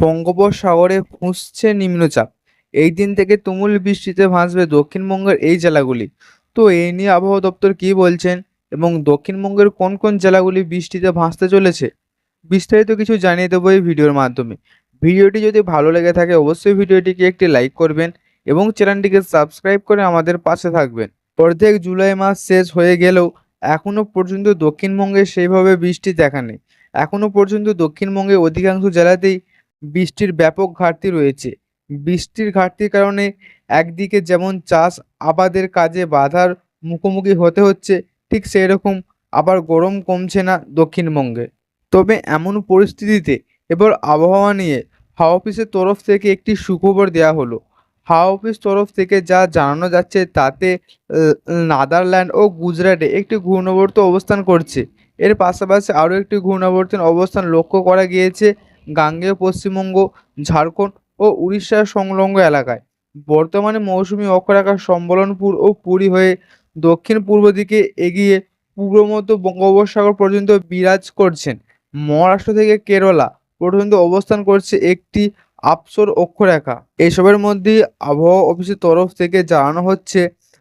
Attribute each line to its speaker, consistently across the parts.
Speaker 1: বঙ্গোপসাগরে ফুঁসছে নিম্নচাপ। এই দিন থেকে তুমুল বৃষ্টিতে ভাসবে দক্ষিণবঙ্গের এই জেলাগুলি। তো এই নিয়ে আবহাওয়া দপ্তর কী বলছেন এবং দক্ষিণবঙ্গের কোন কোন জেলাগুলি বৃষ্টিতে ভাসতে চলেছে? বিস্তারিত কিছু জানিয়ে দেবো এই ভিডিওর মাধ্যমে। ভিডিওটি যদি ভালো লেগে থাকে অবশ্যই ভিডিওটিকে একটি লাইক করবেন এবং চ্যানেলটিকে সাবস্ক্রাইব করে আমাদের পাশে থাকবেন। অর্ধেক জুলাই মাস শেষ হয়ে গেলেও এখনও পর্যন্ত দক্ষিণবঙ্গে সেইভাবে বৃষ্টি দেখা নেই। এখনও পর্যন্ত দক্ষিণবঙ্গে অধিকাংশ জেলাতেই বৃষ্টির ব্যাপক ঘাটতি রয়েছে। বৃষ্টির ঘাটতির কারণে একদিকে যেমন চাষ আবাদের কাজে বাধার মুখোমুখি হতে হচ্ছে, ঠিক সেই রকম আবার গরম কমছে না দক্ষিণবঙ্গে। তবে এমন পরিস্থিতিতে এবার আবহাওয়া নিয়ে হাওয়া অফিসের তরফ থেকে একটি সুখবর দেওয়া হলো। হাওয়া অফিস তরফ থেকে যা জানানো যাচ্ছে তাতে নাদারল্যান্ড ও গুজরাটে একটি ঘূর্ণাবর্ত অবস্থান করছে। এর পাশাপাশি আরও একটি ঘূর্ণাবর্তের অবস্থান লক্ষ্য করা গিয়েছে গাঙ্গেয় পশ্চিমবঙ্গ, ঝাড়খণ্ড ও উড়িষ্যার সংলগ্ন এলাকায়। বর্তমানে মৌসুমি অক্ষরেখার সম্বলনপুর ও পুরী হয়ে দক্ষিণ পূর্ব দিকে এগিয়ে পূর্ব মধ্য বঙ্গোপসাগর পর্যন্ত বিরাজ করছেন। মহারাষ্ট্র থেকে কেরলা পর্যন্ত অবস্থান করছে একটি আপসর অক্ষরেখা। এসবের মধ্যেই আবহাওয়া অফিসের তরফ থেকে জানানো হচ্ছে,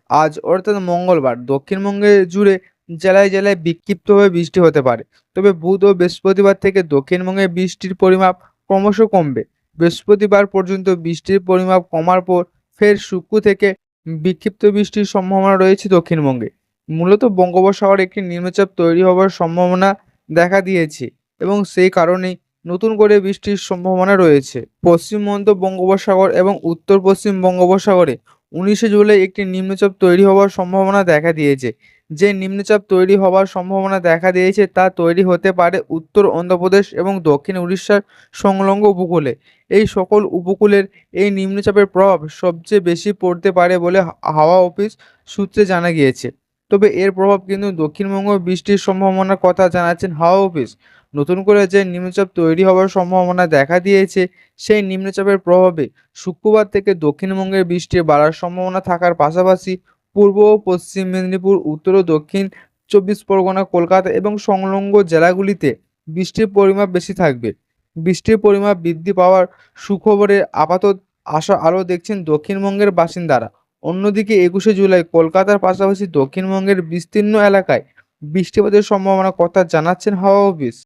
Speaker 1: আজ অর্থাৎ মঙ্গলবার দক্ষিণবঙ্গে জুড়ে জেলায় জেলায় বিক্ষিপ্তভাবে বৃষ্টি হতে পারে। তবে বুধ ও বৃহস্পতিবার থেকে দক্ষিণবঙ্গে বৃষ্টির পরিমাপ ক্রমশ কমবে। বৃহস্পতিবার পর্যন্ত বৃষ্টির পরিমাপ কমার পর ফের শুক্র থেকে বিক্ষিপ্ত বৃষ্টির সম্ভাবনা রয়েছে দক্ষিণবঙ্গে। মূলত বঙ্গোপসাগরে একটি নিম্নচাপ তৈরি হওয়ার সম্ভাবনা দেখা দিয়েছে এবং সেই কারণেই নতুন করে বৃষ্টির সম্ভাবনা রয়েছে। পশ্চিমবঙ্গ বঙ্গোপসাগর এবং উত্তর পশ্চিম বঙ্গোপসাগরে উনিশে জুলাই একটি নিম্নচাপ তৈরি হওয়ার সম্ভাবনা দেখা দিয়েছে। যে নিম্নচাপ তৈরি হওয়ার সম্ভাবনা দেখা দিয়েছে তা তৈরি হতে পারে উত্তর অন্ধ্রপ্রদেশ এবং দক্ষিণ উড়িষ্যার সংলগ্ন উপকূলে। এই সকল উপকূলের এই নিম্নচাপের প্রভাব সবচেয়ে বেশি পড়তে পারে বলে হাওয়া অফিস সূত্রে জানা গিয়েছে। তবে এর প্রভাব কিন্তু দক্ষিণবঙ্গ বৃষ্টির সম্ভাবনার কথা জানাচ্ছেন হাওয়া অফিস। নতুন করে যে নিম্নচাপ তৈরি হওয়ার সম্ভাবনা দেখা দিয়েছে, সেই নিম্নচাপের প্রভাবে শুক্রবার থেকে দক্ষিণবঙ্গের বৃষ্টি বাড়ার সম্ভাবনা থাকার পাশাপাশি পূর্ব, পশ্চিম মেদিনীপুর, উত্তর ও দক্ষিণ চব্বিশ পরগনা, কলকাতা এবং সংলগ্ন জেলাগুলিতে বৃষ্টির পরিমাপ বেশি থাকবে। বৃষ্টির পরিমাপ বৃদ্ধি পাওয়ার সুখবরে আপাতত আশা আলো দেখছেন দক্ষিণবঙ্গের বাসিন্দারা। অন্যদিকে একুশে জুলাই কলকাতার পাশাপাশি দক্ষিণবঙ্গের বিস্তীর্ণ এলাকায় বৃষ্টিপাতের সম্ভাবনার কথা জানাচ্ছেন হাওয়া অফিস।